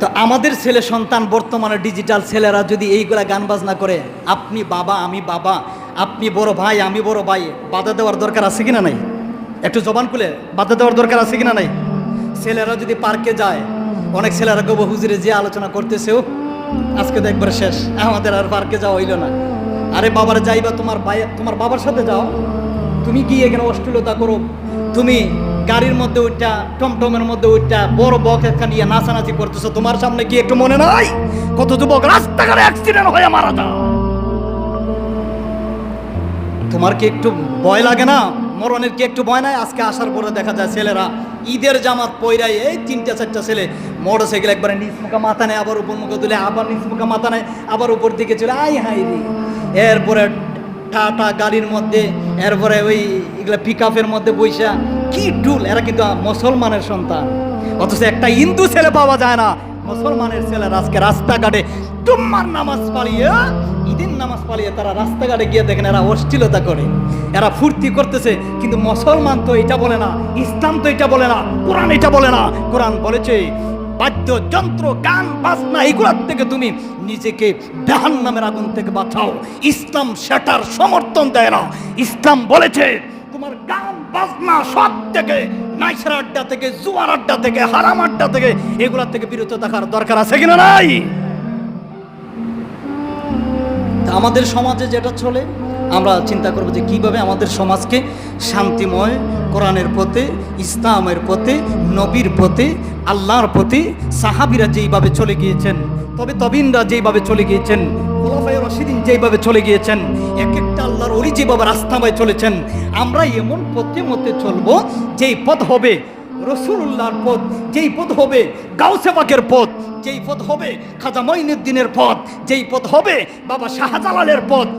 তো আমাদের ছেলে সন্তান বর্তমানে ডিজিটাল ছেলেরা যদি এইগুলা গান বাজনা করে, আপনি বাবা, আমি বাবা, আপনি বড় ভাই, আমি বড় ভাই, বাধা দেওয়ার দরকার আছে কিনা নাই? একটু জবান খুলে, বাধা দেওয়ার দরকার আছে কিনা নাই? ছেলেরা যদি পার্কে যায়, অনেক ছেলেরা গো হুজুরে, যে আলোচনা করতেছেও আজকে তো একবার শেষ, আমাদের আর পার্কে যাওয়া হইল না। আরে বাবার যাইবা, তোমার ভাই, তোমার বাবার সাথে যাও। তুমি কি এখানে অশ্লীলতা করো? তুমি গাড়ির মধ্যে ওইটা টমটমের মধ্যে ওইটা বড় বক একটা নিয়ে নাচানাচি করতেছো। তোমার সামনে কি একটু মনে নাই? কত যুবক রাস্তাঘাটে অ্যাক্সিডেন্ট হয়ে মারা যায়। তোমার কি একটু ভয় লাগে না? মরণের কি একটু ভয় নাই? আজকে আসার পরে দেখা যায় ছেলেরা ঈদের জামাত পয়রাই এই তিনটা, চারটা ছেলে মোটর সাইকেল একবারে নিচ মুখা মাথা নেয়, আবার উপর মুখে তুলে, আবার নিচ মুখা মাথা নেয়, আবার উপর দিকে চলে আই হাই রে। এরপরে টাটা গাড়ির মধ্যে, এরপরে ওই এগুলা পিক আপের মধ্যে বৈশা কি টুল এরা কিন্তু মুসলমানের সন্তান। অথচ একটা হিন্দু ছেলে পাওয়া যায় না। মুসলমানের ছেলেরা আজকে রাস্তাঘাটে তোমার নামাজ পালিয়ে, ঈদের নামাজ পালিয়ে তারা রাস্তাঘাটে গিয়ে দেখেন, এরা অশ্লীলতা করে। এরা ফুর্তি করতেছে, কিন্তু মুসলমান তো এটা বলে না, ইসলাম তো এটা বলে না, কোরআন এটা বলে না। কোরআন বলেছে বাদ্যযন্ত্র, গান, বাজনা, এগুলোর থেকে তুমি নিজেকে জাহান নামের আগুন থেকে বাঁচাও। ইসলাম সেটার সমর্থন দেয় না। ইসলাম বলেছে, তোমার গান, বাজনা সব থেকে নাইসের আড্ডা থেকে, জুয়ার আড্ডা থেকে, হারাম আড্ডা থেকে এগুলোর থেকে বিরত থাকার দরকার আছে কিনা নাই? আমাদের সমাজে যেটা চলে আমরা চিন্তা করব যে কীভাবে আমাদের সমাজকে শান্তিময় কোরআনের পথে, ইসলামের পথে, নবীর পথে, আল্লাহর পথে সাহাবিরা যেইভাবে চলে গিয়েছেন, তবে তবিনরা যেইভাবে চলে গিয়েছেন, খোলাফায়ে রশিদিন যেইভাবে চলে গিয়েছেন এক একটা আল্লাহর অলি যেভাবে রাস্তামায় চলেছেন, আমরা এমন পথে মতে চলবো যেই পথ হবে রসুল্লাহর পথ, যেই পথ হবে গাউসেবাকের পথ, যেই পথ হবে খাজা মঈনুদ্দিনের পথ, যেই পথ হবে বাবা শাহজালালের পথ